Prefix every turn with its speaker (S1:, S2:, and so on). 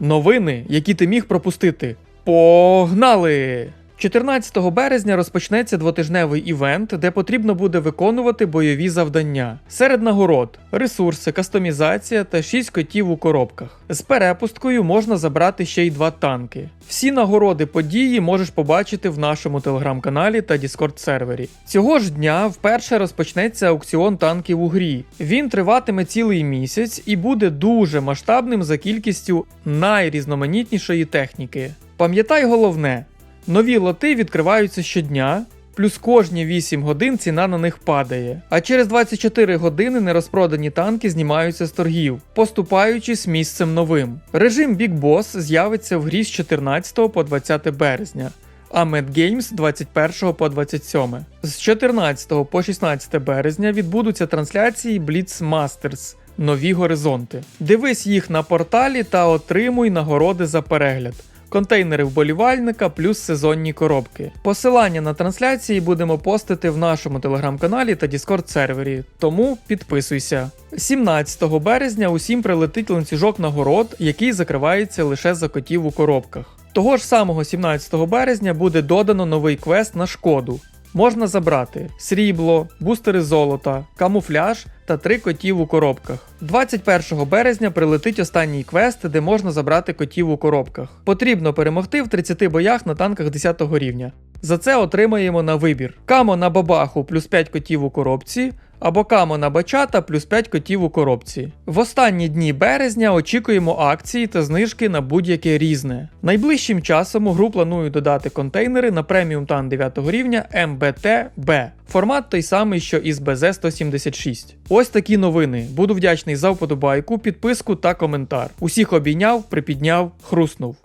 S1: Новини, які ти міг пропустити. Погнали! 14 березня розпочнеться двотижневий івент, де потрібно буде виконувати бойові завдання. Серед нагород ресурси, кастомізація та 6 котів у коробках. З перепусткою можна забрати ще й два танки. Всі нагороди події можеш побачити в нашому телеграм-каналі та Discord сервері. Цього ж дня вперше розпочнеться аукціон танків у грі. Він триватиме цілий місяць і буде дуже масштабним за кількістю найрізноманітнішої техніки. Пам'ятай головне: нові лоти відкриваються щодня. Плюс кожні 8 годин ціна на них падає. А через 24 години нерозпродані танки знімаються з торгів, поступаючись місцем новим. Режим Big Boss з'явиться в грі з 14 по 20 березня. А Games 21 по 27. З 14 по 16 березня відбудуться трансляції Blitz Masters Нові горизонти. Дивись їх на порталі та отримуй нагороди за перегляд. Контейнери вболівальника плюс сезонні коробки. Посилання на трансляції будемо постити в нашому телеграм-каналі та Discord сервері, тому підписуйся. 17 березня усім прилетить ланцюжок нагород, який закривається лише за котів у коробках. Того ж самого 17 березня буде додано новий квест на шкоду. Можна забрати срібло, бустери золота, камуфляж та три котів у коробках. 21 березня прилетить останній квест, де можна забрати котів у коробках. Потрібно перемогти в 30 боях на танках 10 рівня. За це отримаємо на вибір: камо на бабаху плюс 5 котів у коробці. Або камо на бачата плюс 5 котів у коробці. В останні дні березня очікуємо акції та знижки на будь-яке різне. Найближчим часом у гру планую додати контейнери на преміум тан 9 рівня МБТ-Б. Формат той самий, що і з БЗ-176. Ось такі новини. Буду вдячний за вподобайку, підписку та коментар. Усіх обійняв, припідняв, хруснув.